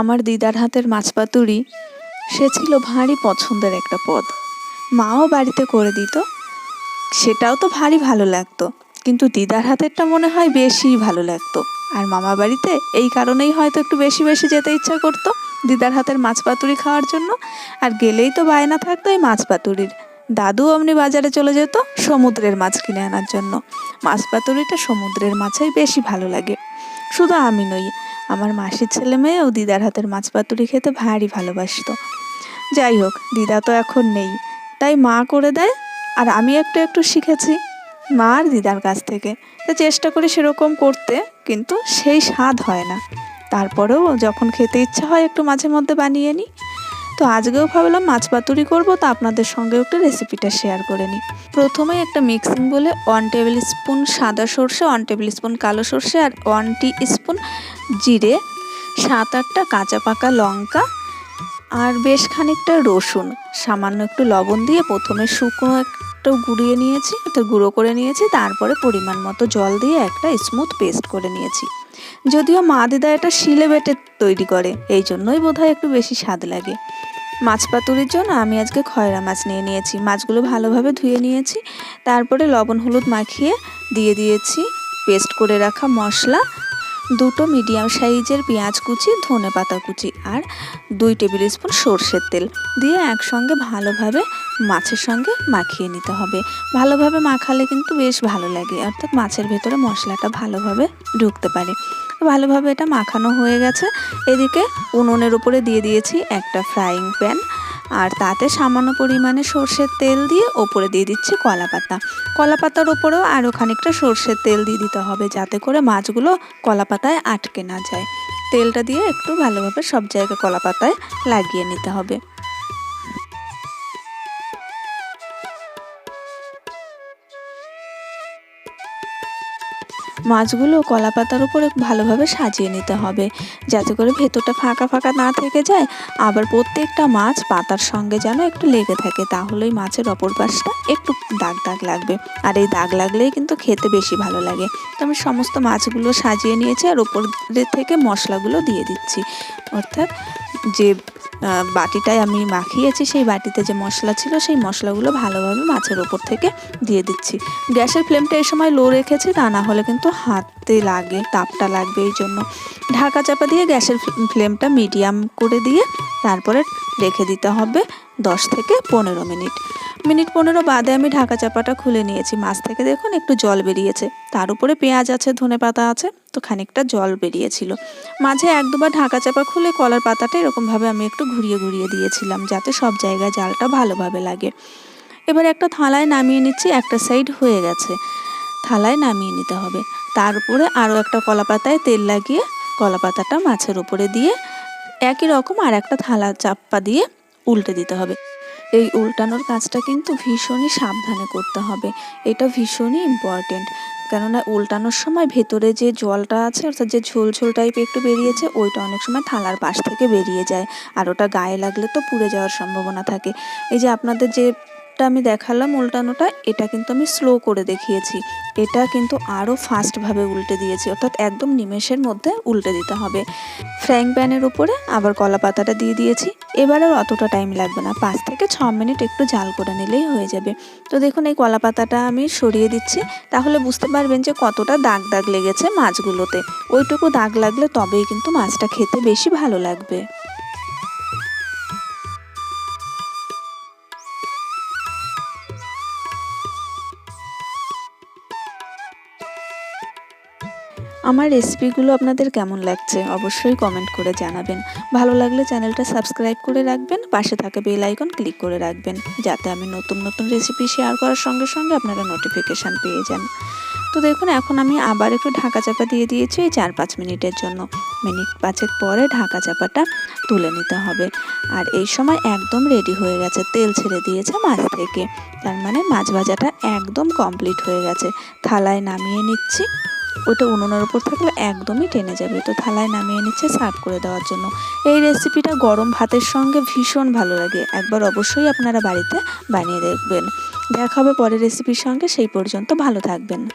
আমার দিদার হাতের মাছ পাতুরি সে ছিল ভারী পছন্দের একটা পদ। মাও বাড়িতে করে দিত, সেটাও তো ভারী ভালো লাগতো, কিন্তু দিদার হাতেরটা মনে হয় বেশিই ভালো লাগতো। আর মামা বাড়িতে এই কারণেই হয়তো একটু বেশি বেশি যেতে ইচ্ছা করতো দিদার হাতের মাছ পাতুরি খাওয়ার জন্য, আর গেলেই তো বায়না থাকতো এই মাছ পাতুরির দাদু অমনি বাজারে চলে যেত সমুদ্রের মাছ কিনে আনার জন্য। মাছ পাতুরিটা সমুদ্রের মাছেই বেশি ভালো লাগে। শুধু আমি নই, আমার মাসির ছেলে মেয়েও দিদার হাতের মাছ পাতুরি খেতে ভারী ভালোবাসত। যাই হোক, দিদা তো এখন নেই, তাই মা করে দেয়, আর আমি একটু একটু শিখেছি। মা আর দিদার কাছ থেকে, তো চেষ্টা করি সেরকম করতে, কিন্তু সেই স্বাদ হয় না। তারপরেও যখন খেতে ইচ্ছা হয়, একটু মাঝে মধ্যে বানিয়ে নিই। তো আজকেও ভাবলাম মাছ পাতুরি করব, তো আপনাদের সঙ্গে একটা রেসিপিটা শেয়ার করে নিই। প্রথমে একটা মিক্সিং বলে ওয়ান টেবিল স্পুন সাদা সর্ষে ওয়ান টেবিল স্পুন কালো সর্ষে আর ওয়ান টি স্পুন জিরে, সাত আটটা কাঁচা পাকা লঙ্কা আর বেশ খানিকটা রসুন। সামান্য একটু লবণ দিয়ে প্রথমে শুকনো একটু গুঁড়িয়ে নিয়েছি তো গুঁড়ো করে নিয়েছি, তারপরে পরিমাণ মতো জল দিয়ে একটা স্মুথ পেস্ট করে নিয়েছি। যদিও মা দিদা এটা শিলে বেটে তৈরি করে, এই জন্যই বোধহয় একটু বেশি স্বাদ লাগে। মাছ পাতুরির জন্য আমি আজকে খয়রা মাছ নিয়ে নিয়েছি। মাছগুলো ভালোভাবে ধুয়ে নিয়েছি। তারপরে লবণ হলুদ মাখিয়ে দিয়ে দিয়েছি। পেস্ট করে রাখা মশলা দুটো মিডিয়াম সাইজের পেঁয়াজ কুচি, ধনে পাতা কুচি আর দুই টেবিল স্পুন সর্ষের তেল দিয়ে একসঙ্গে ভালোভাবে মাছের সঙ্গে মাখিয়ে নিতে হবে। ভালোভাবে মাখালে কিন্তু বেশ ভালো লাগে, অর্থাৎ মাছের ভেতরে মশলাটা ভালোভাবে ঢুকতে পারে। ভালোভাবে এটা মাখানো হয়ে গেছে। এদিকে উনুনের উপরে দিয়ে দিয়েছি একটা ফ্রাইং প্যান আর তাতে সামান্য পরিমাণে সর্ষের তেল দিয়ে ওপরে দিয়ে দিচ্ছি কলা পাতা। কলা পাতার ওপরেও আরও খানিকটা সর্ষের তেল দিয়ে দিতে হবে যাতে করে মাছগুলো কলা পাতায় আটকে না যায়। তেলটা দিয়ে একটু ভালোভাবে সব জায়গায় কলা পাতায় লাগিয়ে নিতে হবে। মাছগুলো কলা পাতার উপরে ভালোভাবে সাজিয়ে নিতে হবে। যাতে করে ভেতরটা ফাঁকা ফাঁকা না থেকে যায়, আবার প্রত্যেকটা মাছ পাতার সঙ্গে যেন একটু লেগে থাকে, তাহলেই মাছের অপর পাশটা একটু দাগ দাগ লাগবে। আর এই দাগ লাগলেই কিন্তু খেতে বেশি ভালো লাগে। তো আমি সমস্ত মাছগুলো সাজিয়ে নিয়েছি আর ওপরের থেকে মশলাগুলো দিয়ে দিচ্ছি। অর্থাৎ যে বাটিটায় আমি মাখিয়েছি, সেই বাটিতে যে মশলা ছিল, সেই মশলাগুলো ভালোভাবে মাছের ওপর থেকে দিয়ে দিচ্ছি। গ্যাসের ফ্লেমটা এই সময় লো রেখেছি, তা না হলে কিন্তু হাতে লাগে, তাপটা লাগবে এই জন্য। ঢাকা চাপা দিয়ে গ্যাসের ফ্লেমটা মিডিয়াম করে দিয়ে তারপরে রেখে দিতে হবে দশ থেকে পনেরো মিনিট। মিনিট পনেরো বাদে আমি ঢাকা চাপাটা খুলে নিয়েছি। মাছ থেকে দেখুন একটু জল বেরিয়েছে। তার উপরে পেঁয়াজ আছে, ধনে পাতা আছে, তো খানিকটা জল বেরিয়েছিল। মাঝে এক দুবার ঢাকা চাপা খুলে কলার পাতাটা এরকমভাবে আমি একটু ঘুরিয়ে ঘুরিয়ে দিয়েছিলাম, যাতে সব জায়গায় জালটা ভালোভাবে লাগে। এবার একটা থালায় নামিয়ে নিচ্ছি, একটা সাইড হয়ে গেছে। থালায় নামিয়ে নিতে হবে। তার উপরে আরও একটা কলা পাতায় তেল লাগিয়ে কলা পাতাটা মাছের উপরে দিয়ে একই রকম আর একটা থালা চাপ্পা দিয়ে উল্টে দিতে হবে। এই উল্টানোর কাজটা কিন্তু ভীষণই সাবধানে করতে হবে। এটা ভীষণই ইম্পর্টেন্ট কেননা উল্টানোর সময় ভেতরে যে জলটা আছে, অর্থাৎ যে ঝোল ঝোল টাইপ একটু বেরিয়েছে, ওইটা অনেক সময় থালার পাশ থেকে বেরিয়ে যায়। আর ওটা গায়ে লাগলে তো পুড়ে যাওয়ার সম্ভাবনা থাকে। এই যে আপনাদের যে যেটা আমি দেখালাম উল্টানোটা, এটা কিন্তু আমি স্লো করে দেখিয়েছি। এটা কিন্তু আরও ফাস্টভাবে উল্টে দিয়েছি, অর্থাৎ একদম নিমেষের মধ্যে উল্টে দিতে হবে। ফ্র্যাং প্যানের উপরে আবার কলা পাতাটা দিয়ে দিয়েছি। এবার আর অতটা টাইম লাগবে না, পাঁচ থেকে ছ মিনিট একটু জাল করে নিলেই হয়ে যাবে। তো দেখুন, এই কলা পাতাটা আমি সরিয়ে দিচ্ছি। তাহলে বুঝতে পারবেন যে কতটা দাগ দাগ লেগেছে মাছগুলোতে। ওইটুকু দাগ লাগলে তবেই কিন্তু মাছটা খেতে বেশি ভালো লাগবে। আমার রেসিপিগুলো আপনাদের কেমন লাগছে অবশ্যই কমেন্ট করে জানাবেন। ভালো লাগলে চ্যানেলটা সাবস্ক্রাইব করে রাখবেন, পাশে থাকা বেল আইকন ক্লিক করে রাখবেন, যাতে আমি নতুন নতুন রেসিপি শেয়ার করার সঙ্গে সঙ্গে আপনারা নোটিফিকেশান পেয়ে যান। তো দেখুন, এখন আমি আবার একটু ঢাকা চাপা দিয়ে দিয়েছি এই চার পাঁচ মিনিটের জন্য। মিনিট পাঁচেক পরে ঢাকা চাপাটা তুলে নিতে হবে। আর এই সময় একদম রেডি হয়ে গেছে, তেল ছেড়ে দিয়েছে মাছ থেকে। তার মানে মাছ ভাজাটা একদম কমপ্লিট হয়ে গেছে। থালায় নামিয়ে নিচ্ছি। ওটা উনুনের উপর থাকলে একদমই টেনে যাবে। তো থালায় নামিয়ে নিচ্ছে, সার্ভ করে দেওয়ার জন্য। এই রেসিপিটা গরম ভাতের সঙ্গে ভীষণ ভালো লাগে। একবার অবশ্যই আপনারা বাড়িতে বানিয়ে দেখবেন। দেখা হবে পরের রেসিপির সঙ্গে। সেই পর্যন্ত ভালো থাকবেন।